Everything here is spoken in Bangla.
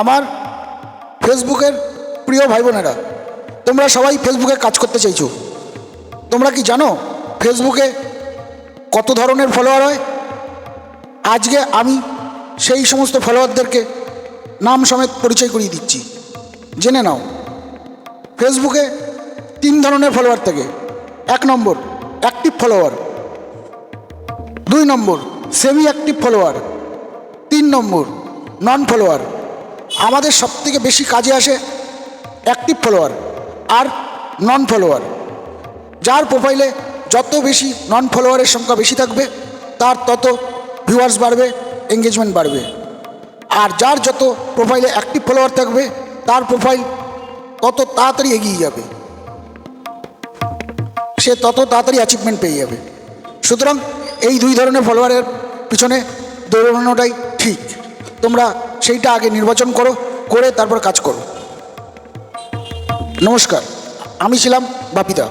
আমার ফেসবুকের প্রিয় ভাই বোনেরা তোমরা সবাই ফেসবুকে কাজ করতে চাইছো। তোমরা কি জানো ফেসবুকে কত ধরনের ফলোয়ার হয়? আজকে আমি সেই সমস্ত ফলোয়ারদেরকে নাম সমেত পরিচয় করিয়ে দিচ্ছি। জেনে নাও, ফেসবুকে তিন ধরনের ফলোয়ার থাকে। এক নম্বর অ্যাক্টিভ ফলোয়ার দুই নম্বর সেমি অ্যাক্টিভ ফলোয়ার তিন নম্বর নন ফলোয়ার আমাদের সবথেকে বেশি কাজে আসে অ্যাক্টিভ ফলোয়ার আর নন ফলোয়ার যার প্রোফাইলে যত বেশি নন ফলোয়ারের সংখ্যা বেশি থাকবে, তার তত ভিউয়ার্স বাড়বে এঙ্গেজমেন্ট বাড়বে। আর যার যত প্রোফাইলে অ্যাক্টিভ ফলোয়ার থাকবে, তার প্রোফাইল তত তাড়াতাড়ি এগিয়ে যাবে। সে তত তাড়াতাড়ি অ্যাচিভমেন্ট পেয়ে যাবে। সুতরাং এই দুই ধরনের ফলোয়ারের পিছনে দৌড়ানোটাই ঠিক। তোমরা সেইটা আগে নির্বাচন করো করে তারপর কাজ করো। নমস্কার আমি ছিলাম বাপিদা।